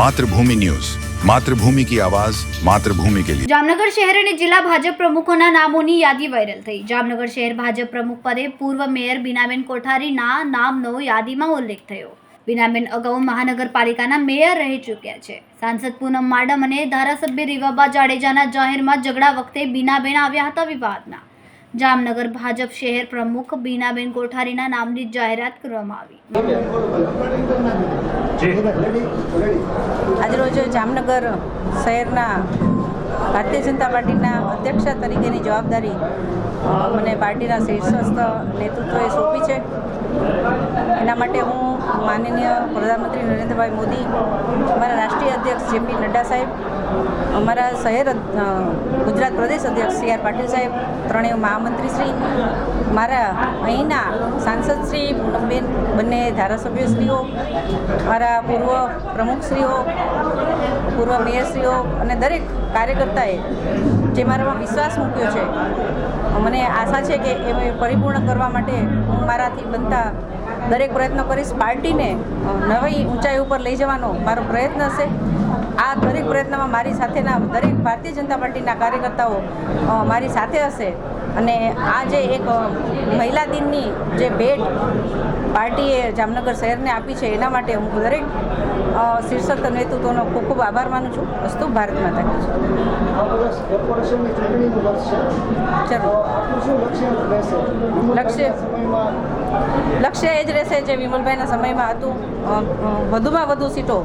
Mathrubhumi news. Mathrubhumi કી આવાજ, માતૃભૂમિ કે લીએ જામનગર શહેર અને જિલ્લા ભાજપ પ્રમુખોના નામોની યાદી વાયરલ થઈ. જામનગર શહેર ભાજપ પ્રમુખ પદે પૂર્વ મેયર બિનાબેન કોઠારીના નામનો યાદીમાં ઉલ્લેખ થયો. બિનાબેન અગાઉ મહાનગરપાલિકાના મેયર રહી ચૂક્યા છે. સાંસદ પૂનમ માડમ અને ધારાસભ્ય રીવાબા જાડેજાના જાહેરમાં ઝઘડા વખતે બીનાબેન આવ્યા હતા વિવાદના જામનગર ભાજપ શહેર પ્રમુખ બીનાબેન કોઠારીના નામની જાહેરાત કરવામાં આવી. આજરોજ જામનગર શહેરના ભારતીય જનતા પાર્ટીના અધ્યક્ષ તરીકેની જવાબદારી મને પાર્ટીના શીર્ષસ્થ નેતૃત્વએ સોંપી છે. એના માટે હું માનનીય પ્રધાનમંત્રી નરેન્દ્રભાઈ મોદી, અમારા રાષ્ટ્રીય અધ્યક્ષ જેપી નડ્ડા સાહેબ, અમારા શહેર ગુજરાત પ્રદેશ અધ્યક્ષ સી આર પાટીલ સાહેબ, ત્રણેય મહામંત્રી શ્રી મારા અહીંના સાંસદ શ્રી પૂનમબેન, બંને ધારાસભ્યશ્રીઓ મારા પૂર્વ પ્રમુખશ્રીઓ, પૂર્વ મેયરશ્રીઓ અને દરેક કાર્યકર્તાએ જે મારામાં વિશ્વાસ મૂક્યો છે મને આશા છે કે એ પરિપૂર્ણ કરવા માટે હું મારાથી બનતા દરેક પ્રયત્નો કરીશ. પાર્ટીને નવી ઊંચાઈ ઉપર લઈ જવાનો મારો પ્રયત્ન હશે. આ દરેક પ્રયત્નમાં મારી સાથેના દરેક ભારતીય જનતા પાર્ટીના કાર્યકર્તાઓ મારી સાથે હશે. અને આ જે એક મહિલા દિનની જે ભેટ પાર્ટીએ જામનગર શહેરને આપી છે એના માટે હું દરેક શીર્ષક નેતૃત્વનો ખૂબ ખૂબ આભાર માનું છું. વસ્તુ ભારત માતા કી જય. આ વર્ષ કોર્પોરેશનની ચૂંટણીનું વર્ષ છે તો ચલો આપનું શું લક્ષ્ય લક્ષ્ય? એ જ રહેશે જે વિમલભાઈના સમયમાં હતું. વધુમાં વધુ સીટો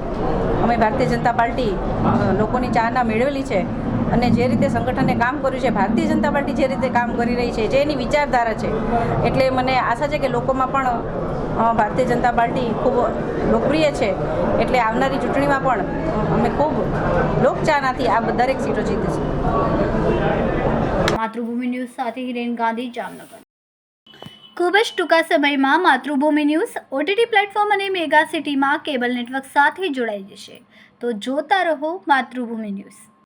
અમે ભારતીય જનતા પાર્ટી લોકોની ચાહના મેળવેલી છે. અને જે રીતે સંગઠને કામ કર્યું છે, ભારતીય જનતા પાર્ટી જે રીતે કામ કરી રહી છે, જે એની વિચારધારા છે, એટલે મને આશા છે કે લોકોમાં પણ ભારતીય જનતા પાર્ટી ખૂબ લોકપ્રિય છે, એટલે આવનારી ચૂંટણીમાં પણ અમે ખૂબ લોકચાનાથી આ દરેક સીટો જીતીશું. માતૃભૂમિ ન્યૂઝ સાથે હિરેન ગાંધી, જામનગર. ખૂબ જ ટૂંકા સમયમાં માતૃભૂમિ ન્યૂઝ ઓટીટી પ્લેટફોર્મ અને મેગા સિટીમાં કેબલ નેટવર્ક સાથે જોડાઈ જશે. તો જોતા રહો માતૃભૂમિ ન્યૂઝ.